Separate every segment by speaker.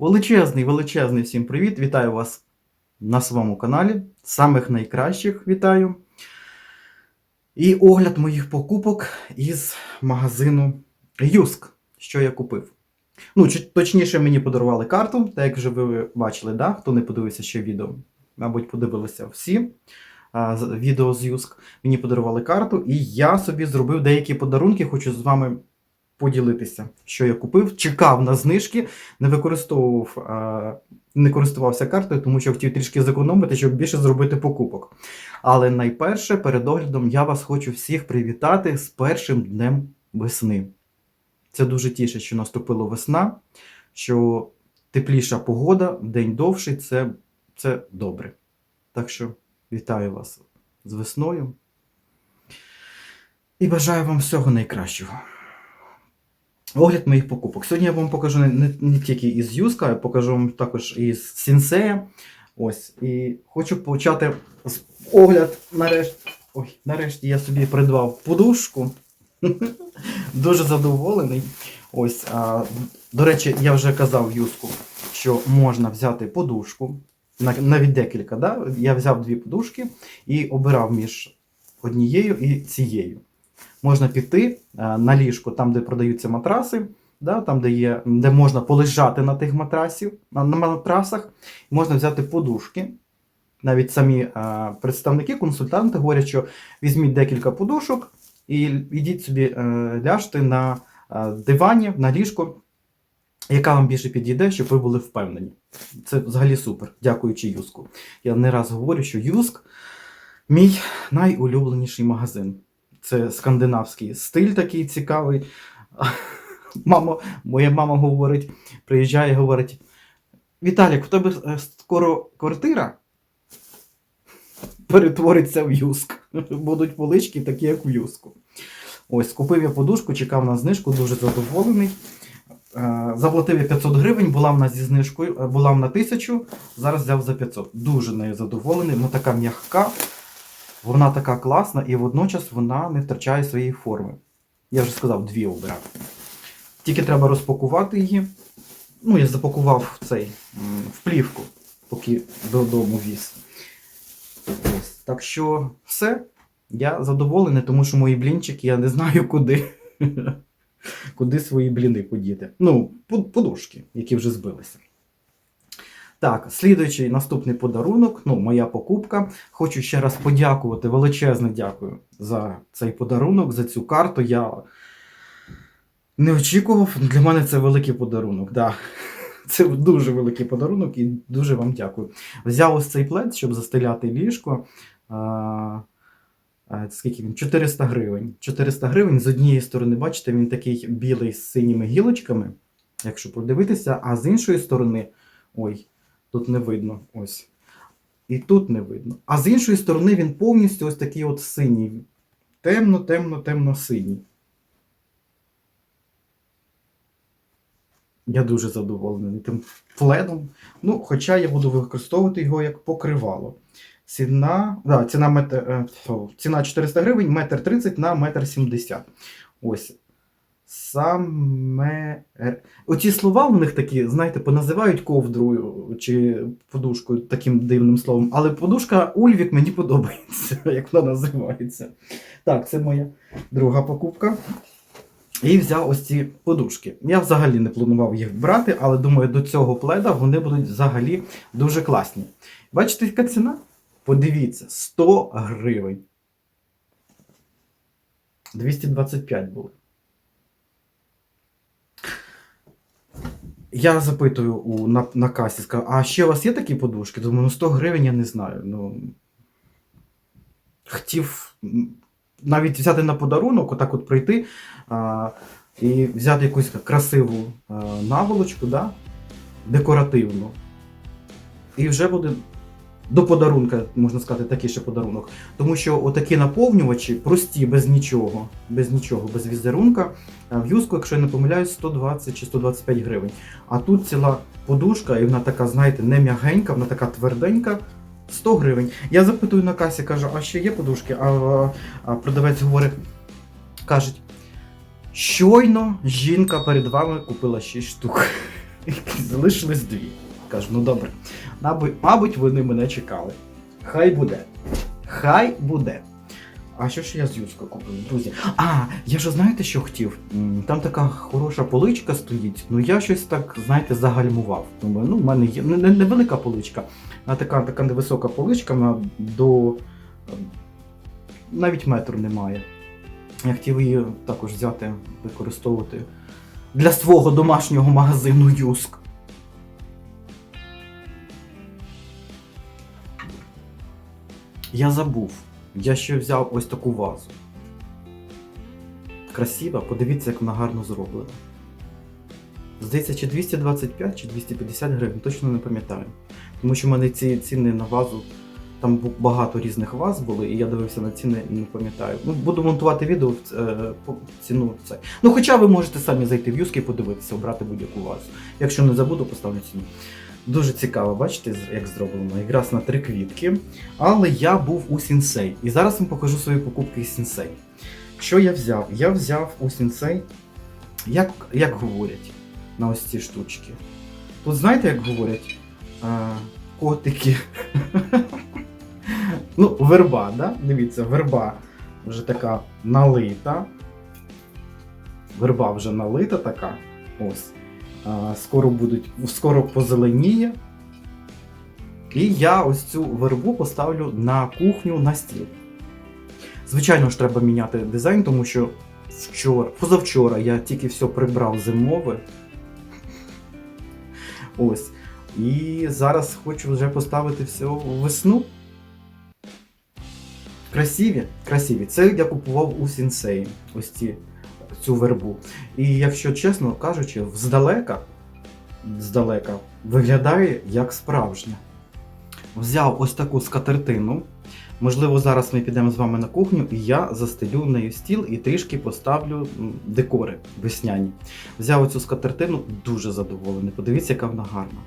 Speaker 1: Величезний, величезний всім привіт! Вітаю вас на своєму каналі. Самих найкращих вітаю. І огляд моїх покупок із магазину Юск, що я купив. Ну, точніше, мені подарували карту, так як вже ви бачили, да? хто не подивився ще відео, мабуть, подивилися всі а, відео з Юск. Мені подарували карту, і я собі зробив деякі подарунки, хочу з вами поділитися, що я купив. Чекав на знижки, не використовував, не користувався картою, тому що хотів трішки зекономити, щоб більше зробити покупок. Але найперше, перед оглядом, я вас хочу всіх привітати з першим днем весни. Це дуже тішить, що наступила весна, що тепліша погода, день довший це, це добре. Так що вітаю вас з весною і бажаю вам всього найкращого. Огляд моїх покупок. Сьогодні я вам покажу не, не, не тільки із Юска, я покажу вам також із Сінсея. Ось. І хочу почати з огляд нарешті. Ой, нарешті я собі придбав подушку. Дуже задоволений. Ось, а, до речі, я вже казав Юску, що можна взяти подушку, навіть декілька. Да? Я взяв дві подушки і обирав між однією і цією. Можна піти на ліжко, там, де продаються матраси, да? там, де, є, де можна полежати на тих матрасів, на, матрасах, можна взяти подушки. Навіть самі а, представники, консультанти говорять, що візьміть декілька подушок і йдіть собі е, ляжте на е, дивані, на ліжко, яка вам більше підійде, щоб ви були впевнені. Це взагалі супер, дякуючи Юску. Я не раз говорю, що Юск мій найулюбленіший магазин. Це скандинавський стиль такий цікавий. Мама, моя мама говорить, приїжджає і говорить: Віталік, в тебе е, скоро квартира перетвориться в юск. Будуть полички такі, як в юску. Ось, купив я подушку, чекав на знижку, дуже задоволений. Е, Заплатив я 500 гривень, була вона зі знижкою, е, була вона 1000, зараз взяв за 500. Дуже нею задоволений, вона така м'яка, вона така класна і водночас вона не втрачає своєї форми. Я вже сказав, дві обирав. Тільки треба розпакувати її. Ну, я запакував в цей в плівку, поки додому віз. Ось. Так що все. Я задоволений, тому що мої блінчики я не знаю куди. куди свої бліни подіти. Ну, подушки, які вже збилися. Так, слідуючий наступний подарунок, ну, моя покупка. Хочу ще раз подякувати, величезне дякую за цей подарунок, за цю карту. Я не очікував. Для мене це великий подарунок. Да. Це дуже великий подарунок і дуже вам дякую. Взяв ось цей плед, щоб застеляти ліжко. Скільки він? 400 гривень. 400 гривень з однієї сторони, бачите, він такий білий з синіми гілочками, якщо подивитися, а з іншої сторони, ой, тут не видно. Ось. І тут не видно. А з іншої сторони він повністю ось такий от синій. Темно, темно, темно синій. Я дуже задоволений тим пледом. Ну, хоча я буду використовувати його як покривало. Ціна, да, ціна, метр, е, ціна 400 гривень, метр 30 на метр 70. Ось. Саме. Оці слова в них такі, знаєте, поназивають ковдрою чи подушкою таким дивним словом. Але подушка Ульвік мені подобається, як вона називається. Так, це моя друга покупка. І взяв ось ці подушки. Я взагалі не планував їх брати, але думаю, до цього пледа вони будуть взагалі дуже класні. Бачите, яка ціна? Подивіться, 100 гривень. 225 було. Я запитую у, на, на касі, скажу, а ще у вас є такі подушки? Думаю, ну 100 гривень я не знаю. Ну, хотів навіть взяти на подарунок, отак от прийти а, і взяти якусь красиву а, наволочку, да? декоративну. І вже буде до подарунка, можна сказати, такий ще подарунок. Тому що отакі наповнювачі прості, без нічого, без нічого, без візерунка. В юску, якщо я не помиляюсь, 120 чи 125 гривень. А тут ціла подушка, і вона така, знаєте, не м'ягенька, вона така тверденька. 100 гривень. Я запитую на касі, кажу, а ще є подушки? А, а продавець говорить, кажуть, щойно жінка перед вами купила 6 штук. залишились дві. Кажу, ну добре. Мабуть, вони мене чекали. Хай буде. Хай буде. А що ж я з Юска купив, друзі? А, я ж знаєте, що хотів? Там така хороша поличка стоїть. Ну я щось так, знаєте, загальмував. Думаю, ну, в мене є не, невелика поличка, а така, така невисока поличка вона до е, навіть метру немає. Я хотів її також взяти, використовувати для свого домашнього магазину Юск. Я забув. Я ще взяв ось таку вазу. Красива, подивіться, як вона гарно зроблена. Здається, чи 225, чи 250 гривень, точно не пам'ятаю. Тому що в мене ці ціни на вазу, там багато різних ваз були, і я дивився на ціни і не пам'ятаю. Ну, буду монтувати відео е, по ціну це. Ну, хоча ви можете самі зайти в юски і подивитися, обрати будь-яку вазу. Якщо не забуду, поставлю ціну. Дуже цікаво, бачите, як зроблено. Якраз на три квітки. Але я був у Сінсей. І зараз вам покажу свої покупки Сінсей. Що я взяв? Я взяв у Сінсей, як, як говорять на ось ці штучки. Тут знаєте, як говорять? Котики. ну, верба, да? Дивіться, верба вже така налита. Верба вже налита така. Ось. Скоро будуть, скоро позеленіє. І я ось цю вербу поставлю на кухню на стіл. Звичайно ж, треба міняти дизайн, тому що вчора, позавчора я тільки все прибрав зимове. Ось. І зараз хочу вже поставити все у весну. Красиві, красиві. Це я купував у Сінсеї. Ось ці, цю вербу. І якщо чесно кажучи, здалека, здалека виглядає як справжня. Взяв ось таку скатертину. Можливо, зараз ми підемо з вами на кухню, і я застелю нею стіл і трішки поставлю декори весняні. Взяв оцю скатертину, дуже задоволений. Подивіться, яка вона гарна.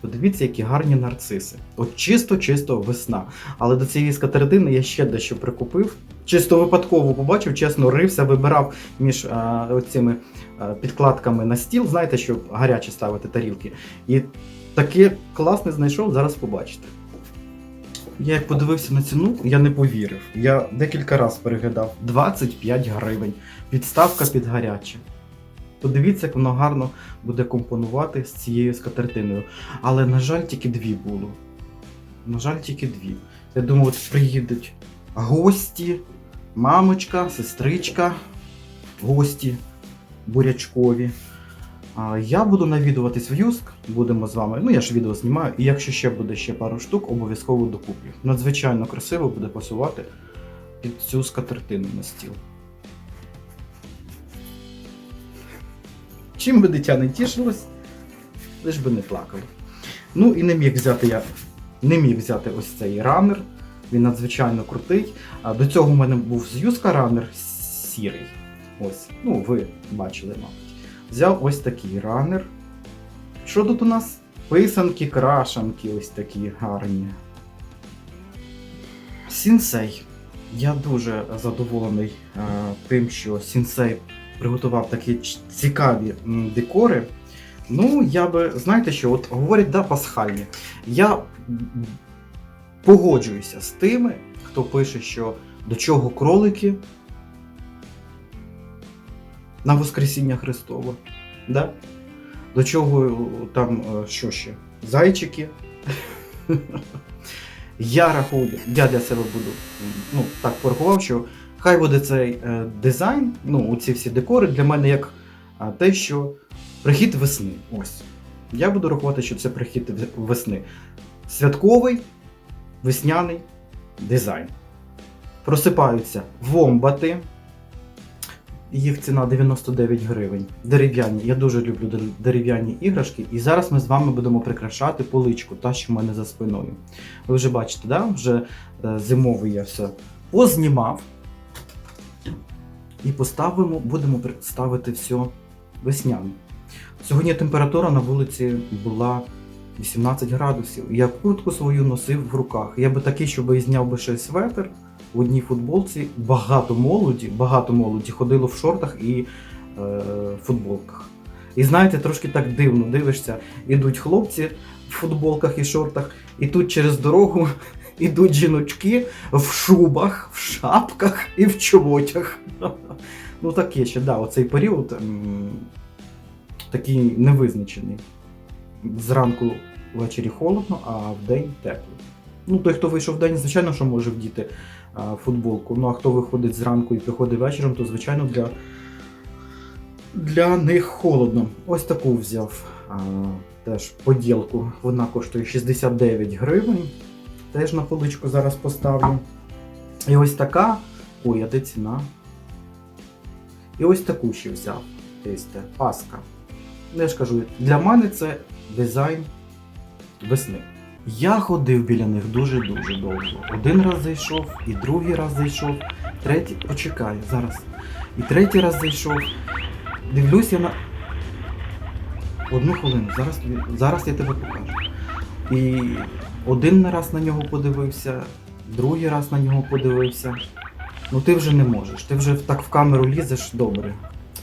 Speaker 1: Подивіться, які гарні нарциси. От чисто-чисто весна. Але до цієї скатертини я ще дещо прикупив. Чисто випадково побачив, чесно, рився, вибирав між а, оцими а, підкладками на стіл, знаєте, щоб гарячі ставити тарілки. І таке класне знайшов, зараз побачите. Я як подивився на ціну, я не повірив. Я декілька разів переглядав 25 гривень. Підставка під гаряче. Подивіться, як воно гарно буде компонувати з цією скатертиною. Але, на жаль, тільки дві було. На жаль, тільки дві. Я думав, от приїдуть гості, мамочка, сестричка, гості бурячкові. Я буду навідуватись в Юск, будемо з вами. Ну, я ж відео знімаю, і якщо ще буде ще пару штук, обов'язково докуплю. Надзвичайно красиво буде пасувати під цю скатертину на стіл. Чим би дитя не тішилось, лиш би не плакало. Ну і не міг взяти я. Не міг взяти ось цей ранер. Він надзвичайно крутий. До цього в мене був з Юска ранер сірий. Ось, ну ви бачили, мабуть. Взяв ось такий ранер. Що тут у нас? Писанки, крашанки, ось такі гарні. Сінсей. Я дуже задоволений е, тим, що Сінсей приготував такі цікаві декори. Ну, я би, знаєте що, от говорять, да, пасхальні. Я погоджуюся з тими, хто пише, що до чого кролики на Воскресіння Христове. Да? До чого е, там е, що ще? Зайчики. Я рахую, я для себе буду ну, так порахував, що хай буде цей е, дизайн, ну, ці всі декори для мене як те, що прихід весни. Ось. Я буду рахувати, що це прихід весни. Святковий весняний дизайн. Просипаються вомбати. Їх ціна 99 гривень. Дерев'яні. Я дуже люблю дерев'яні іграшки. І зараз ми з вами будемо прикрашати поличку, та, що в мене за спиною. Ви вже бачите, да? вже е, зимовий я все познімав. І поставимо, будемо ставити все весняне. Сьогодні температура на вулиці була 18 градусів. Я куртку свою носив в руках. Я би такий, щоб і зняв би ще светр в одній футболці. Багато молоді, багато молоді ходило в шортах і е, футболках. І знаєте, трошки так дивно дивишся, ідуть хлопці в футболках і шортах, і тут через дорогу ідуть жіночки в шубах, в шапках і в чоботях. Ну таке ще, да, оцей період такий невизначений. Зранку ввечері холодно, а вдень тепло. Ну, той, хто вийшов вдень, звичайно, що може вдіти а, футболку. Ну а хто виходить зранку і приходить вечором, то звичайно для, для них холодно. Ось таку взяв а, теж поділку. Вона коштує 69 гривень. Теж на поличку зараз поставлю. І ось така. Ой, а де ціна? І ось таку ще взяв. Тесте, паска. Я ж кажу, для мене це дизайн весни. Я ходив біля них дуже-дуже довго. Один раз зайшов, і другий раз зайшов, третій. Почекай, зараз. І третій раз зайшов. Дивлюсь я на. Одну хвилину, зараз, зараз я тебе покажу. І один раз на нього подивився, другий раз на нього подивився. Ну ти вже не можеш. Ти вже так в камеру лізеш добре.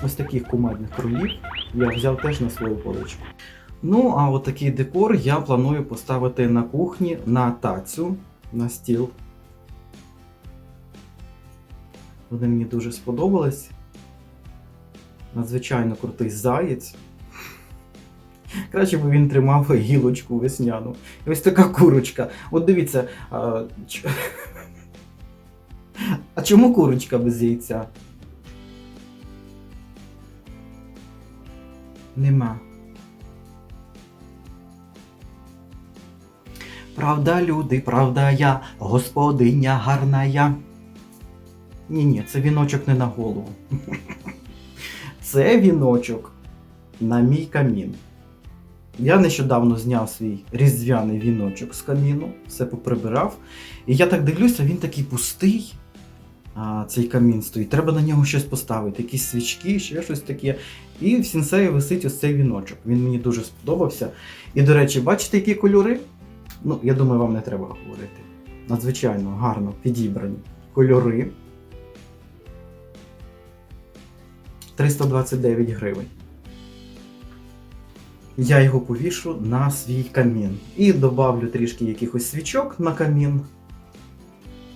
Speaker 1: Ось таких кумедних кролів я взяв теж на свою поличку. Ну, а от такий декор я планую поставити на кухні на тацю, на стіл. Вони мені дуже сподобались. Надзвичайно крутий заєць. Краще б він тримав гілочку весняну. І ось така курочка. От дивіться. А, ч... а чому курочка без яйця? Нема. Правда, люди, правда я, господиня гарна. Ні, ні, це віночок не на голову. Це віночок на мій камін. Я нещодавно зняв свій різдвяний віночок з каміну, все поприбирав. І я так дивлюся, він такий пустий. А, цей камін стоїть. Треба на нього щось поставити, якісь свічки, ще щось таке. І в сінсеї висить ось цей віночок. Він мені дуже сподобався. І, до речі, бачите, які кольори? Ну, я думаю, вам не треба говорити. Надзвичайно гарно підібрані кольори. 329 гривень. Я його повішу на свій камін. І добавлю трішки якихось свічок на камін.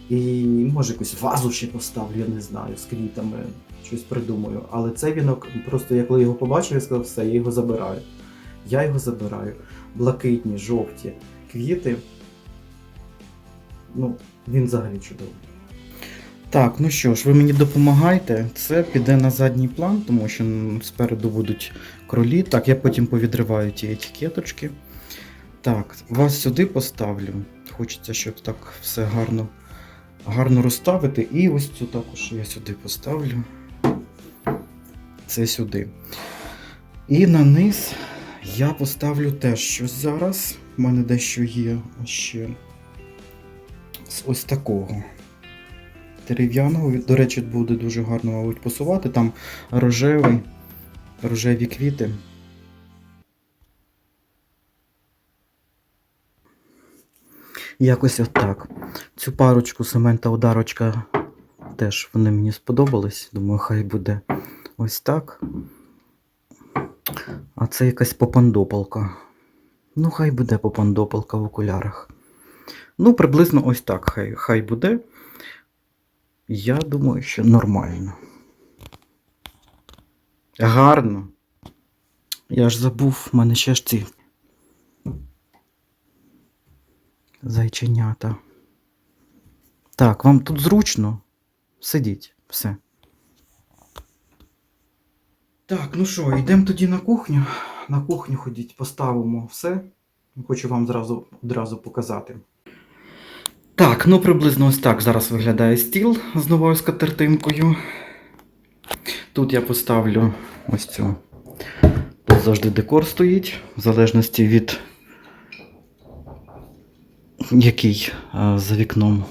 Speaker 1: І може якусь вазу ще поставлю, я не знаю, з квітами, щось придумаю. Але цей вінок, просто я коли його побачив, я сказав, все, я його забираю. Я його забираю. Блакитні, жовті квіти. Ну, він взагалі чудовий. Так, ну що ж, ви мені допомагайте. Це піде на задній план, тому що спереду будуть кролі. Так, я потім повідриваю ті етикеточки. Так, вас сюди поставлю. Хочеться, щоб так все гарно, гарно розставити. І ось цю також я сюди поставлю. Це сюди. І на низ я поставлю теж щось зараз. У мене дещо є ще з ось такого дерев'яного. До речі, буде дуже гарно, мабуть, посувати. Там рожевий, рожеві квіти. Якось отак. Цю парочку Семен та Одарочка теж вони мені сподобались. Думаю, хай буде ось так. А це якась попандопалка. Ну, хай буде попандопалка в окулярах. Ну, приблизно ось так хай, хай буде. Я думаю, що нормально. Гарно. Я ж забув, в мене ще ж ці зайченята. Так, вам тут зручно? Сидіть, все. Так, ну що, йдемо тоді на кухню. На кухню ходіть, поставимо все. Хочу вам зразу, одразу показати. Так, ну приблизно ось так зараз виглядає стіл з новою скатертинкою. Тут я поставлю ось цю. Тут завжди декор стоїть, в залежності від який е, за вікном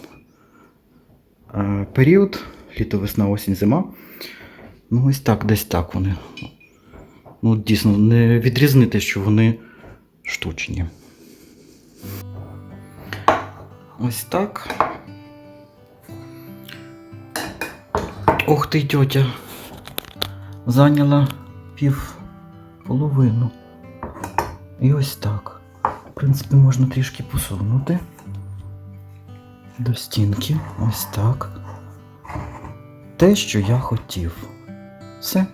Speaker 1: е, період, літо, весна, осінь, зима. Ну, ось так, десь так вони. Ну, дійсно, не відрізнити, що вони штучні. Ось так. Ух ти, тьотя. Зайняла пів половину. І ось так. В принципі, можна трішки посунути до стінки. Ось так. Те, що я хотів. Все.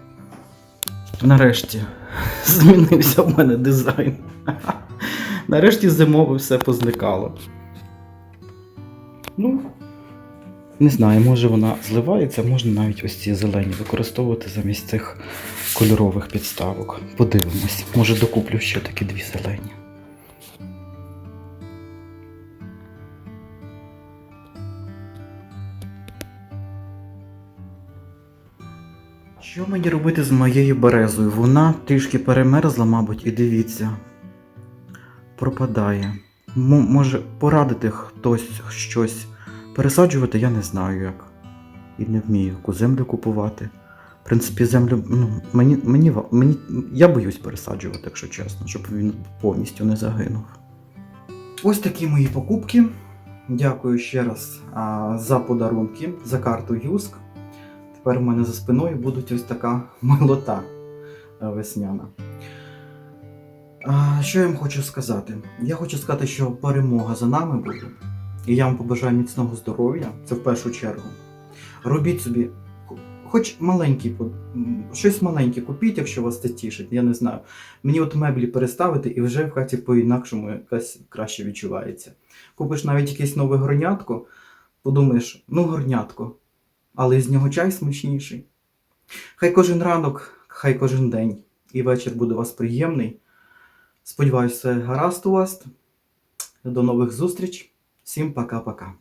Speaker 1: Нарешті змінився в мене дизайн. Нарешті зимове все позникало. Ну, не знаю, може вона зливається, можна навіть ось ці зелені використовувати замість цих кольорових підставок. Подивимось. Може докуплю ще такі дві зелені. Що мені робити з моєю березою? Вона трішки перемерзла, мабуть, і дивіться, пропадає. М- може порадити хтось щось пересаджувати, я не знаю як. І не вмію яку землю купувати. В принципі, землю ну, мені, мені, мені, я боюсь пересаджувати, якщо чесно, щоб він повністю не загинув. Ось такі мої покупки. Дякую ще раз а, за подарунки, за карту Юск. Тепер у мене за спиною будуть ось така милота е, весняна. Що я вам хочу сказати? Я хочу сказати, що перемога за нами буде. І я вам побажаю міцного здоров'я, це в першу чергу. Робіть собі хоч маленький, щось маленьке купіть, якщо вас це тішить, я не знаю. Мені от меблі переставити і вже в хаті по-інакшому якась краще відчувається. Купиш навіть якесь нове горнятко, подумаєш, ну горнятко, але з нього чай смачніший. Хай кожен ранок, хай кожен день і вечір буде у вас приємний. Сподіваюся, гаразд у вас. До нових зустріч. Всім пока-пока.